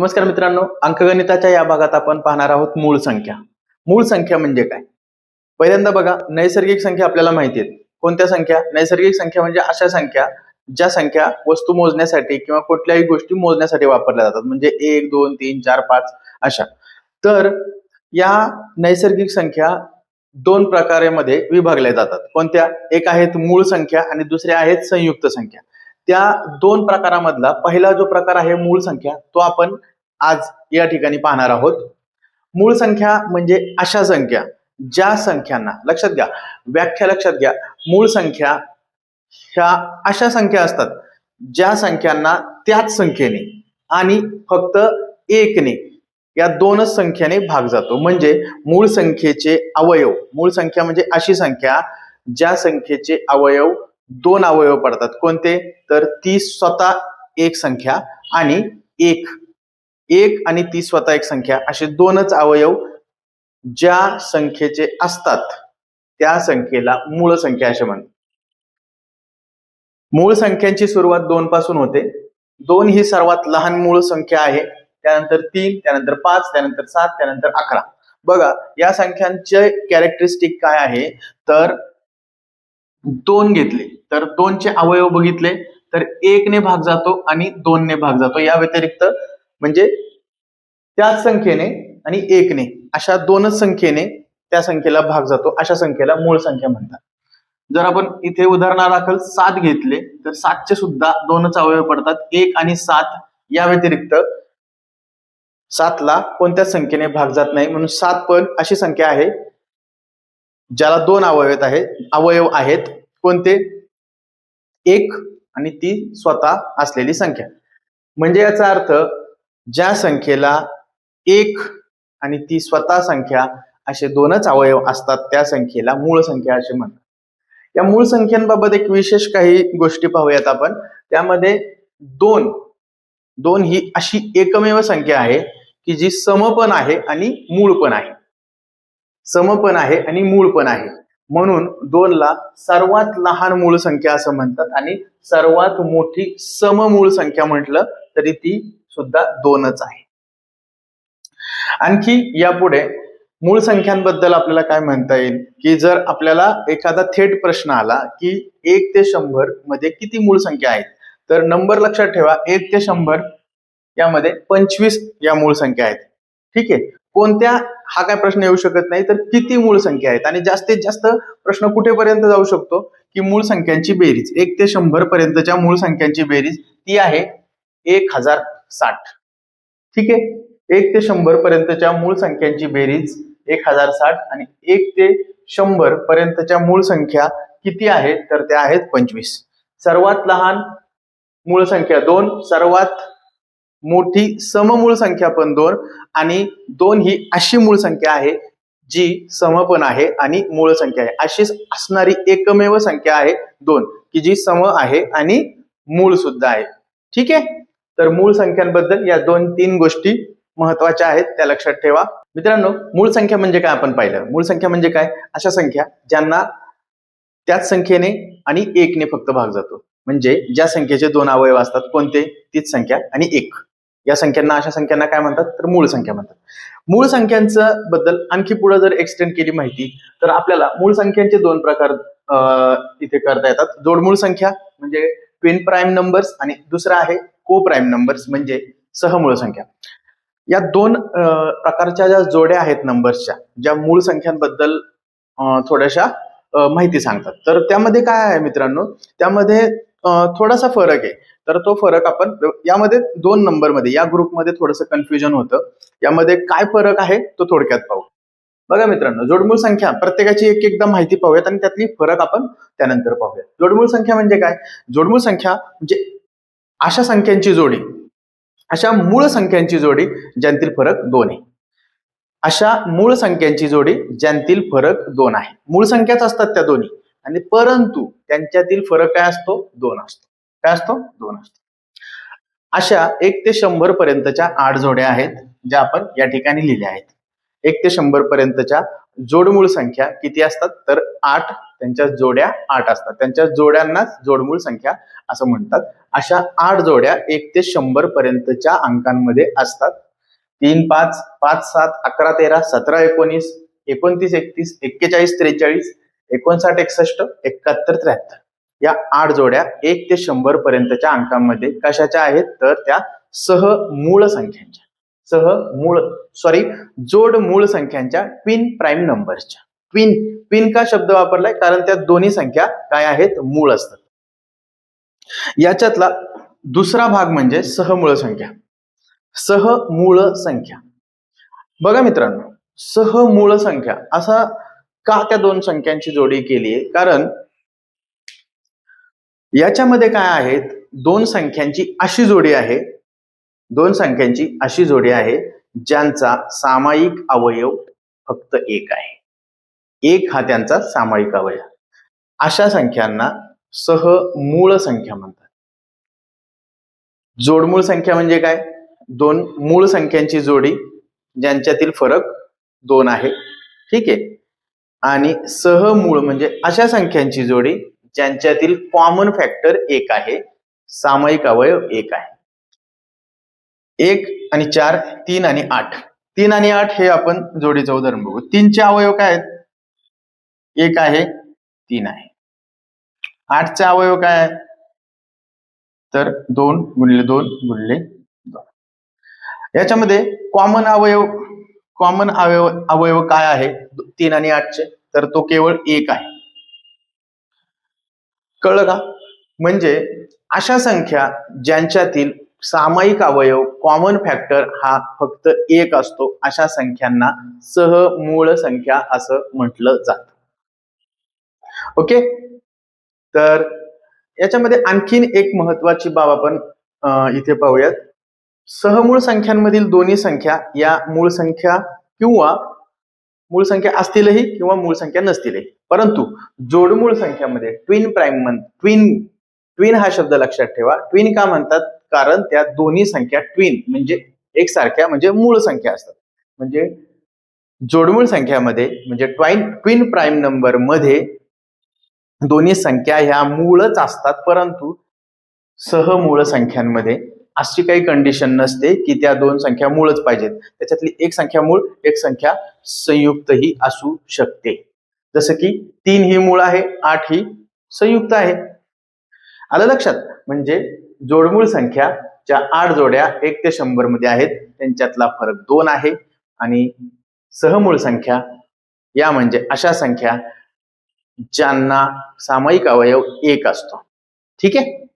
नमस्कार मित्रांनो अंकगणिताच्या या भागात आपण पाहणार आहोत मूळ संख्या. मूळ संख्या म्हणजे काय? पहिल्यांदा बघा नैसर्गिक संख्या आपल्याला माहिती आहेत. कोणत्या संख्या? नैसर्गिक संख्या म्हणजे अशा संख्या ज्या संख्या वस्तू मोजण्यासाठी किंवा कुठल्याही गोष्टी मोजण्यासाठी वापरल्या जातात. म्हणजे एक दोन तीन चार पाच अशा. तर या नैसर्गिक संख्या दोन प्रकारामध्ये विभागल्या जातात. कोणत्या? एक आहेत मूळ संख्या आणि दुसऱ्या आहेत संयुक्त संख्या. त्या दोन प्रकारामधला पहिला जो प्रकार आहे मूळ संख्या तो आपण आज या ठिकाणी पाहणार आहोत. मूळ संख्या म्हणजे अशा संख्या. ज्या संख्यांना लक्षात घ्या व्याख्या लक्षात घ्या. मूळ संख्या ह्या अशा संख्या असतात ज्या संख्यांना त्याच संख्येने आणि फक्त एकने या दोनच संख्याने भाग जातो. म्हणजे मूळ संख्येचे अवयव मूळ संख्या म्हणजे अशी संख्या ज्या संख्येचे अवयव दोन अवयव पडतात. कोणते? तर ती स्वतः एक संख्या आणि एक एक आणि ती स्वतः एक संख्या. असे दोनच अवयव ज्या संख्येचे असतात त्या संख्येला मूळ संख्या असे म्हणतात. मूळ संख्यांची सुरुवात दोन पासून होते. दोन ही सर्वात लहान मूळ संख्या आहे. त्यानंतर तीन त्यानंतर पाच त्यानंतर सात त्यानंतर अकरा. बघा या संख्यांचे कॅरेक्टरिस्टिक काय आहे? तर दोन घेतले. तर दोनचे अवयव बघितले. तर एकने भाग जातो आणि दोनने भाग जातो. या व्यतिरिक्त म्हणजे त्याच संख्येने आणि एकने अशा दोनच संख्येने त्या संख्येला भाग जातो अशा संख्येला मूळ संख्या म्हणतात. जर आपण इथे उदाहरणादाखल सात घेतले तर सातचे सुद्धा दोनच अवयव पडतात एक आणि सात या व्यतिरिक्त सातला कोणत्या संख्येने भाग जात नाही म्हणून सात पण अशी संख्या आहे ज्याला दोन अवयव आहेत अवयव आहेत कोणते? एक आणि ती स्वतः असलेली संख्या. म्हणजे याचा अर्थ ज्या संख्येला एक आणि ती स्वतः संख्या असे दोनच अवयव असतात त्या संख्येला मूळ संख्या असे म्हणतात. या मूळ संख्यांबाबत एक विशेष काही गोष्टी पाहूयात आपण. त्यामध्ये दोन दोन ही अशी एकमेव संख्या आहे की जी सम पण आहे आणि मूळ पण आहे. सम पण आहे आणि मूळ पण आहे. म्हणून दोनला सर्वात लहान मूळ संख्या असं म्हणतात आणि सर्वात मोठी सममूळ संख्या म्हटलं तरी ती सुद्धा दोनच आहे. आणखी यापुढे मूळ संख्यांबद्दल आपल्याला काय म्हणता येईल? की जर आपल्याला एखादा थेट प्रश्न आला की एक ते शंभरमध्ये किती मूळ संख्या आहेत? तर नंबर लक्षात ठेवा एक ते शंभर यामध्ये पंचवीस या मूळ संख्या आहेत. ठीक आहे? कोणत्या हा काय प्रश्न येऊ शकत नाही तर किती मूळ संख्या आहेत? आणि जास्तीत जास्त प्रश्न कुठेपर्यंत जाऊ शकतो? की मूळ संख्यांची बेरीज. एक ते शंभर पर्यंतच्या मूळ संख्यांची बेरीज ती आहे एक हजार साठ. ठीक आहे? एक ते शंभर पर्यंतच्या मूळ संख्यांची बेरीज एक हजार साठ आणि एक ते शंभर पर्यंतच्या मूळ संख्या किती आहेत तर त्या आहेत पंचवीस. सर्वात लहान मूळ संख्या दोन सर्वात मोठी सममूळ संख्या पण दोन आणि दोन ही अशी मूळ संख्या आहे जी सम पण आहे आणि मूळ संख्या आहे. अशी असणारी एकमेव संख्या आहे दोन की जी सम आहे आणि मूळ सुद्धा आहे. ठीक आहे? तर मूळ संख्यांबद्दल या दोन तीन गोष्टी महत्त्वाच्या आहेत त्या लक्षात ठेवा. मित्रांनो मूळ संख्या म्हणजे काय आपण पाहिलं? मूळ संख्या म्हणजे काय? अशा संख्या ज्यांना त्याच संख्येने आणि एकने फक्त भाग जातो. म्हणजे ज्या संख्येचे दोन अवयव असतात कोणते? तीच संख्या आणि एक. या संख्यांना अशा संख्यांना काय म्हणतात? तर मूळ संख्या म्हणतात. मूळ संख्यांचं बद्दल आणखी पुढे जर एक्सटेंड केली माहिती तर आपल्याला मूळ संख्यांचे दोन प्रकार इथे करता येतात. जोडमूळ संख्या म्हणजे ट्विन प्राईम नंबर्स आणि दुसरा आहे को प्राईम नंबर्स म्हणजे सहमूळ संख्या. या दोन प्रकारच्या ज्या जोड्या आहेत नंबर्सच्या ज्या मूळ संख्यांबद्दल थोड्याशा माहिती सांगतात. तर त्यामध्ये काय आहे मित्रांनो? त्यामध्ये थोडासा फरक आहे. तर तो फरक आपण यामध्ये दोन नंबरमध्ये या ग्रुपमध्ये थोडंसं कन्फ्युजन होतं. यामध्ये काय फरक आहे तो थोडक्यात पाहू. बघा मित्रांनो जोडमूळ संख्या प्रत्येकाची एक एकदा माहिती पाहूयात आणि त्यातली फरक आपण त्यानंतर पाहूया जोडमूळ संख्या म्हणजे काय? जोडमूळ संख्या म्हणजे अशा संख्यांची जोडी अशा मूळ संख्यांची जोडी ज्यांतील फरक दोन आहे. अशा मूळ संख्यांची जोडी ज्यांतील फरक दोन आहे. मूळ संख्याच असतात त्या दोन्ही. आणि परंतु त्यांच्यातील फरक काय असतो? दोन असतो. काय असतो? दोन असतो. अशा एक ते शंभर पर्यंतच्या आठ जोड्या आहेत ज्या आपण या ठिकाणी लिहिल्या आहेत. एक ते शंभर पर्यंतच्या जोडमूळ संख्या किती असतात? तर आठ त्यांच्या जोड्या आठ असतात. त्यांच्या जोड्यांनाच जोडमूळ संख्या असं म्हणतात. अशा आठ जोड्या एक ते शंभर पर्यंतच्या अंकांमध्ये असतात. तीन पाच पाच सात अकरा तेरा सतरा एकोणीस एकोणतीस एकतीस एक्केचाळीस त्रेचाळीस एकोणसाठ एकसष्ट एकाहत्तर त्र्याहत्तर. या आठ जोड्या एक ते शंभर पर्यंतच्या अंकांमध्ये कशाच्या आहेत? तर त्या सह मूळ संख्यांच्या. सह मूळ सॉरी जोड मूळ संख्यांच्या ट्विन प्राईम नंबरच्या ट्विन ट्विन का शब्द वापरलाय? कारण त्या दोन्ही संख्या काय आहेत? मूळ असतात. याच्यातला दुसरा भाग म्हणजे सहमूळ संख्या. सहमूळ संख्या. बघा मित्रांनो सहमूळ संख्या असा का त्या दोन संख्यांची जोडी केली आहे कारण याच्यामध्ये काय आहेत? दोन संख्यांची अशी जोडी आहे. दोन संख्यांची अशी जोडी आहे ज्यांचा सामायिक अवयव फक्त एक आहे. एक हा त्यांचा सामायिक अवयव. अशा संख्यांना सहमूळ संख्या म्हणतात. जोडमूळ संख्या म्हणजे काय? दोन मूळ संख्यांची जोडी ज्यांच्यातील फरक दोन आहे. ठीक आहे? आणि सहमूळ म्हणजे अशा संख्यांची जोडी ज्यांच्यातील कॉमन फॅक्टर एक आहे सामायिक अवयव एक आहे. एक आणि चार तीन आणि आठ. तीन आणि आठ हे आपण जोडीचं उदाहरण बघू. तीनचे अवयव काय आहेत? एक आहे तीन आहे. आठचा अवयव काय आहे? तर दोन गुणले दोन गुणले दोन. याच्यामध्ये कॉमन अवयव कॉमन अवयव अवयव काय आहे? तीन आणि आठचे. तर तो केवळ एक आहे. कळलं का? म्हणजे अशा संख्या ज्यांच्यातील सामायिक अवयव कॉमन फॅक्टर हा फक्त एक असतो अशा संख्यांना सहमूळ संख्या असं म्हटलं जात. ओके? तर याच्यामध्ये आणखीन एक महत्वाची बाब आपण इथे पाहूयात. सहमूळ संख्यांमधील दोन्ही संख्या या मूळ संख्या किंवा मूळ संख्या असतीलही किंवा मूळ संख्या नसतीलही. परंतु जोडमूळ संख्यामध्ये ट्विन प्राईम म्हण ट्विन ट्विन हा शब्द लक्षात ठेवा. ट्विन का म्हणतात? कारण त्या दोन्ही संख्या ट्विन म्हणजे एकसारख्या म्हणजे मूळ संख्या असतात. म्हणजे जोडमूळ संख्यामध्ये म्हणजे ट्वाईन ट्विन प्राईम नंबरमध्ये दोन्ही संख्या ह्या मूळच असतात परंतु सहमूळ संख्यांमध्ये अशी काही कंडिशन नसते की त्या दोन संख्या मूळच पाहिजेत. त्याच्यातली एक संख्या मूळ एक संख्या संयुक्त ही असू शकते. जसं की तीन ही मूळ आहे आठ ही संयुक्त आहे. आलं लक्षात? म्हणजे जोडमूळ संख्या ज्या आठ जोड्या एक ते शंभरमध्ये आहेत त्यांच्यातला फरक दोन आहे. आणि सहमूळ संख्या या म्हणजे अशा संख्या ज्यांना सामायिक अवयव एक असतो. ठीक आहे?